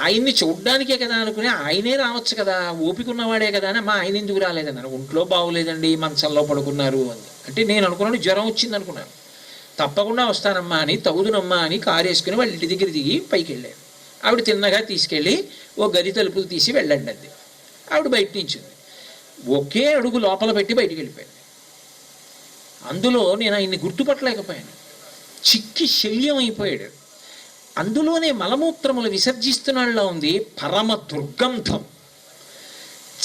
ఆయన్ని చూడ్డానికే కదా అనుకుని ఆయనే రావచ్చు కదా ఓపిక ఉన్నవాడే కదా అని మా ఆయన ఎందుకు రాలేదన్నారు. ఒంట్లో బాగోలేదండి మంచంలో పడుకున్నారు అని. అంటే నేను అనుకున్నాను జ్వరం వచ్చింది అనుకున్నాను. తప్పకుండా వస్తానమ్మా అని తగుదునమ్మా అని కారు వేసుకుని వాళ్ళ ఇంటి దగ్గర దిగి పైకి వెళ్ళాడు ఆవిడ తిన్నగా తీసుకెళ్ళి ఓ గది తలుపులు తీసి వెళ్ళండి అంది. ఆవిడ బయట నించింది. ఒకే అడుగు లోపల పెట్టి బయటికి వెళ్ళిపోయింది అందులో నేను ఆయన్ని గుర్తుపట్టలేకపోయాను. చిక్కి శల్యం అయిపోయాడు. అందులోనే మలమూత్రములు విసర్జిస్తున్నాళ్ళ ఉంది పరమ దుర్గంధం.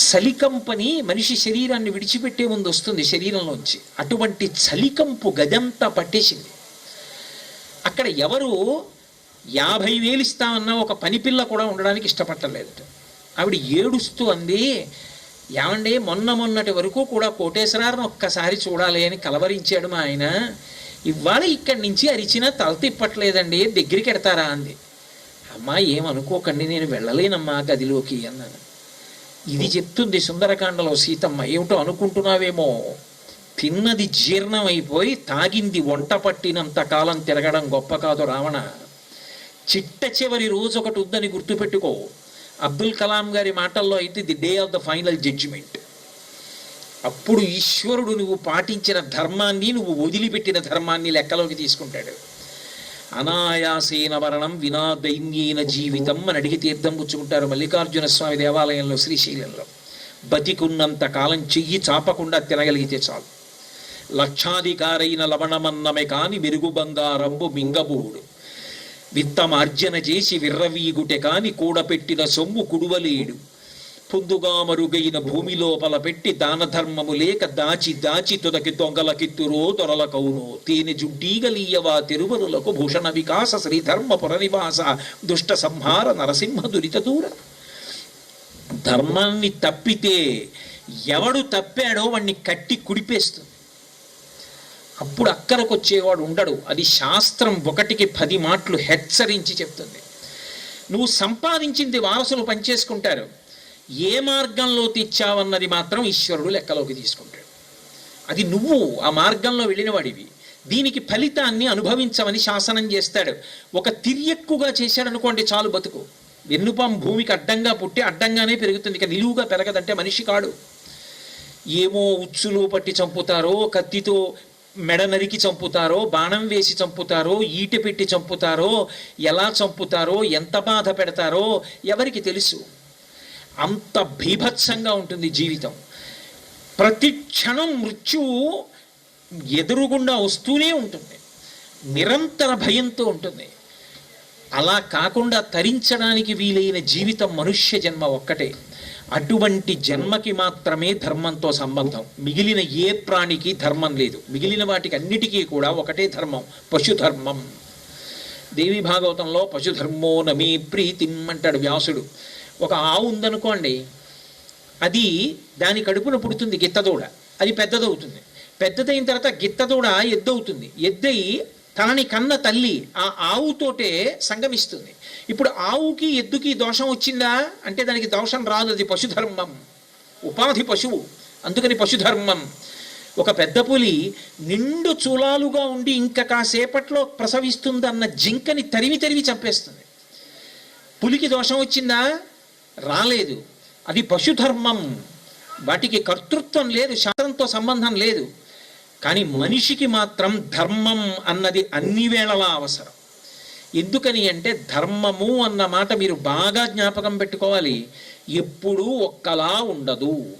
చలికంపని మనిషి శరీరాన్ని విడిచిపెట్టే ముందు వస్తుంది శరీరంలోంచి. అటువంటి చలికంపు గదంతా పట్టేసింది. అక్కడ ఎవరు యాభై వేలు ఇస్తామన్న ఒక పనిపిల్ల కూడా ఉండడానికి ఇష్టపట్టలేదు ఆవిడ ఏడుస్తూ అంది ఏమండి మొన్న మొన్నటి వరకు కూడా కోటేశ్వరారిని ఒక్కసారి చూడాలి అని కలవరించాడు మా ఆయన. ఇవాళ ఇక్కడి నుంచి అరిచినా తల తిప్పట్లేదండి దగ్గరికి ఎడతారా అంది. అమ్మా ఏమనుకోకండి నేను వెళ్ళలేనమ్మా గదిలోకి అన్నాను. ఇది చెప్తుంది సుందరకాండలో సీతమ్మ ఏమిటో అనుకుంటున్నావేమో? తిన్నది జీర్ణమైపోయి తాగింది వంట పట్టినంత కాలం తిరగడం గొప్ప కాదు రావణ. చిట్ట చివరి రోజు ఒకటి ఉందని గుర్తుపెట్టుకో. అబ్దుల్ కలాం గారి మాటల్లో అయితే the day of the final judgement. అప్పుడు ఈశ్వరుడు నువ్వు పాటించిన ధర్మాన్ని నువ్వు వదిలిపెట్టిన ధర్మాన్ని లెక్కలోకి తీసుకుంటాడు. అనాయాసేన మరణం వినా దైన్యేన జీవితం అని అడిగి తీర్థం పుచ్చుకుంటారు మల్లికార్జున స్వామి దేవాలయంలో శ్రీశైలంలో. బతికున్నంత కాలం చెయ్యి చాపకుండా తినగలిగితే చాలు. లక్షాధికారైన లవణమన్నమే కాని మెరుగు బంగారంబు మింగబూడు. విత్తమార్జన చేసి విర్రవీగుటె కాని కూడపెట్టిన సొమ్ము కుడువలేడు. పొద్దుగా మరుగైన భూమి లోపల పెట్టి దాన ధర్మము లేక దాచి దాచి తుదకి దొంగలకిత్తురో దొరలకౌనో తేనె జుడ్డీగలీయవా తిరువరులకు భూషణ వికాస శ్రీధర్మ పురనివాస దుష్ట సంహార నరసింహ దురిత దూర. ధర్మాన్ని తప్పితే ఎవడు తప్పాడో వాణ్ణి కట్టి కుడిపేస్తుంది. అప్పుడు అక్కరకు వచ్చేవాడు ఉండడు. అది శాస్త్రం ఒకటికి పది మాటలు హెచ్చరించి చెప్తుంది. నువ్వు సంపాదించింది వారసులు పనిచేసుకుంటారు. ఏ మార్గంలో తెచ్చావన్నది మాత్రం ఈశ్వరుడు లెక్కలోకి తీసుకుంటాడు. అది నువ్వు ఆ మార్గంలో వెళ్ళిన వాడివి దీనికి ఫలితాన్ని అనుభవించమని శాసనం చేస్తాడు. ఒక తిరియక్కుగా చేశాడు అనుకోండి చాలు బతుకు. వెన్నుపాం భూమికి అడ్డంగా పుట్టి అడ్డంగానే పెరుగుతుంది. ఇక నిలువుగా పెరగదంటే మనిషి కాడు. ఏమో ఉచ్చులు పట్టి చంపుతారో కత్తితో మెడ నరికి చంపుతారో బాణం వేసి చంపుతారో ఈట పెట్టి చంపుతారో ఎలా చంపుతారో ఎంత బాధ పెడతారో ఎవరికి తెలుసు? అంత భీభత్సంగా ఉంటుంది జీవితం. ప్రతి క్షణం మృత్యువు ఎదురుగుండా వస్తూనే ఉంటుంది. నిరంతర భయంతో ఉంటుంది. అలా కాకుండా తరించడానికి వీలైన జీవితం మనుష్య జన్మ ఒక్కటే. అటువంటి జన్మకి మాత్రమే ధర్మంతో సంబంధం. మిగిలిన ఏ ప్రాణికి ధర్మం లేదు. మిగిలిన వాటికి అన్నిటికీ కూడా ఒకటే ధర్మం పశుధర్మం. దేవి భాగవతంలో పశుధర్మో నమీ ప్రీతిం అంటాడు వ్యాసుడు. ఒక ఆవు ఉందనుకోండి అది దాని కడుపున పుడుతుంది గిత్తదూడ అది పెద్దదవుతుంది. పెద్దదైన తర్వాత గిత్తదూడ ఎద్దవుతుంది. ఎద్దయి తనని కన్న తల్లి ఆ ఆవుతోటే సంగమిస్తుంది. ఇప్పుడు ఆవుకి ఎద్దుకి దోషం వచ్చిందా? అంటే దానికి దోషం రాదు. అది పశుధర్మం. ఉపాధి పశువు. అందుకని పశుధర్మం. ఒక పెద్ద పులి నిండు చూలాలుగా ఉండి ఇంకా కాసేపట్లో ప్రసవిస్తుందన్న జింకని తరివి తరివి చంపేస్తుంది. పులికి దోషం వచ్చిందా? రాలేదు. అది పశుధర్మం. వాటికి కర్తృత్వం లేదు శాస్త్రంతో సంబంధం లేదు. కానీ మనిషికి మాత్రం ధర్మం అన్నది అన్ని వేళలా అవసరం. ఎందుకని అంటే ధర్మము అన్న మాట మీరు బాగా జ్ఞాపకం పెట్టుకోవాలి. ఎప్పుడూ ఒక్కలా ఉండదు.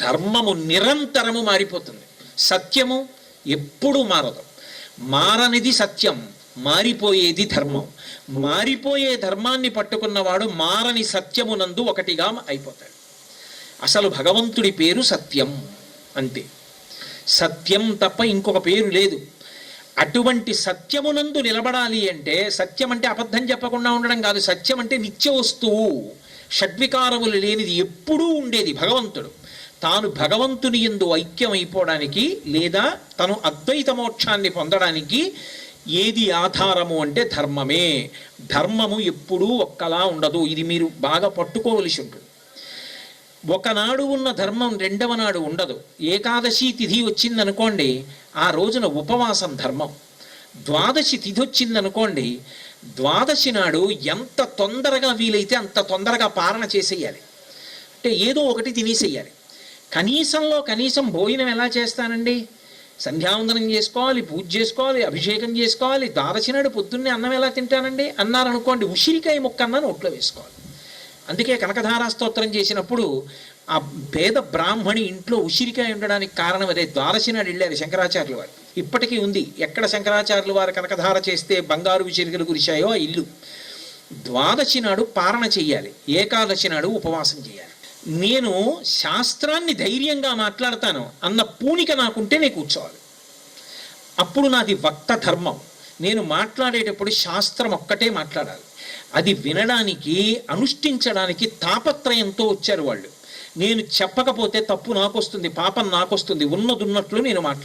ధర్మము నిరంతరము మారిపోతుంది. సత్యము ఎప్పుడూ మారదు. మారనిది సత్యం. మారిపోయేది ధర్మం. మారిపోయే ధర్మాన్ని పట్టుకున్నవాడు మారని సత్యమునందు ఒకటిగా అయిపోతాడు. అసలు భగవంతుడి పేరు సత్యం అంతే. సత్యం తప్ప ఇంకొక పేరు లేదు. అటువంటి సత్యమునందు నిలబడాలి అంటే సత్యం అంటే అబద్ధం చెప్పకుండా ఉండడం కాదు. సత్యం అంటే నిత్య వస్తువు. షడ్వికారములు లేనిది ఎప్పుడూ ఉండేది భగవంతుడు. తాను భగవంతుని ఎందు ఐక్యమైపోవడానికి లేదా తను అద్వైత మోక్షాన్ని పొందడానికి ఏది ఆధారము అంటే ధర్మమే. ధర్మము ఎప్పుడూ ఒక్కలా ఉండదు. ఇది మీరు బాగా పట్టుకోవలసి ఉంటుంది. ఒకనాడు ఉన్న ధర్మం రెండవ నాడు ఉండదు. ఏకాదశి తిథి వచ్చిందనుకోండి ఆ రోజున ఉపవాసం ధర్మం. ద్వాదశి తిథి వచ్చిందనుకోండి ద్వాదశి నాడు ఎంత తొందరగా వీలైతే అంత తొందరగా పారణ చేసేయాలి. అంటే ఏదో ఒకటి తినేసేయాలి. కనీసంలో కనీసం భోజనం ఎలా చేస్తానండి? సంధ్యావందనం చేసుకోవాలి పూజ చేసుకోవాలి అభిషేకం చేసుకోవాలి ద్వాదశి పొద్దున్నే అన్నం ఎలా తింటానండి? అన్నారనుకోండి ఉసిరికాయ ముక్క అన్న నోట్లో వేసుకోవాలి. అందుకే కనకధారా స్తోత్రం చేసినప్పుడు ఆ పేద బ్రాహ్మణి ఇంట్లో ఉసిరికాయ ఉండడానికి కారణం అదే ద్వారచినాడు వెళ్ళారు శంకరాచార్యుల వారు. ఇప్పటికీ ఉంది. ఎక్కడ శంకరాచార్యుల వారు కనకధార చేస్తే బంగారు విసిరికలు కురిశాయో ఆ ఇల్లు. ద్వాదశి నాడు పారణ చెయ్యాలి. ఏకాదశి నాడు ఉపవాసం చేయాలి నేను శాస్త్రాన్ని ధైర్యంగా మాట్లాడతాను అన్న పూనిక నాకుంటే నేను కూర్చోవాలి. అప్పుడు నాది వక్త ధర్మం. నేను మాట్లాడేటప్పుడు శాస్త్రం ఒక్కటే మాట్లాడాలి. అది వినడానికి అనుష్ఠించడానికి తాపత్రయంతో వచ్చారు వాళ్ళు. నేను చెప్పకపోతే తప్పు నాకొస్తుంది పాపం నాకొస్తుంది ఉన్నదున్నట్లు నేను మాట్లాడాలి